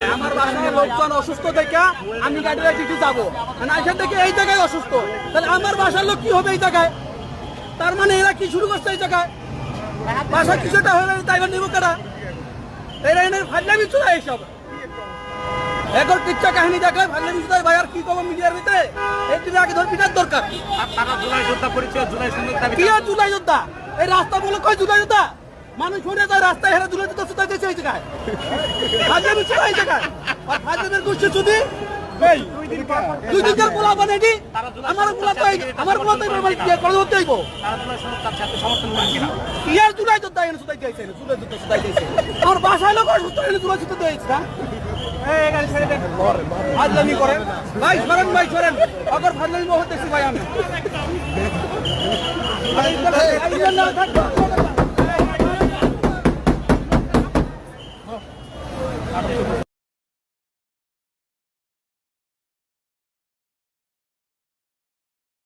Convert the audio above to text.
আমার বাসায় লোকজন অসুস্থ দেখে আমি গাড়িতে চিঠি যাব। মানে এখান থেকে এই জায়গায় অসুস্থ। তাহলে আমার বাসার লোক কি হবে এই জায়গায়? তার মানে এরা কি শুরু করছে এই জায়গায়? বাসা কিছুটা তাই নিব কারা এরা এনে এইসব। এখন কিচ্ছা কাহিনী দেখায় ফাজলামি চলে ভাই আর কি কব মিডিয়ার ভিতরে? তুমি আগে ধর পিটার দরকার। জুলাই যোদ্ধা পরিচয় জুলাই সুন্দর কি আর জুলাই যোদ্ধা? এই রাস্তা বলে কয় জুলাই যোদ্ধা? মানুষ ঘুরে যায় রাস্তায় হেরে জুলাই যোদ্ধা সুতাই দিয়েছে এই জায়গায় ফাজলামি চলে এই জায়গায় আর ফাজলামের গোষ্ঠী যদি দুই দিনের পোলা বানাইনি আমার পোলা তো আমার পোলা তো এবার মানে বিয়ে করে ধরতে হইব জুলাই ইয়ার যোদ্ধা এনে সুতাই দিয়েছে জুলাই যোদ্ধা সুতাই দিয়েছে আমার বাসায় লোক অসুস্থ এনে জুলাই সুতাই দিয়েছে না ফাজলামি করেন ভাই সরেন ভাই সরেন অগর ফাজলামি ভাই আমি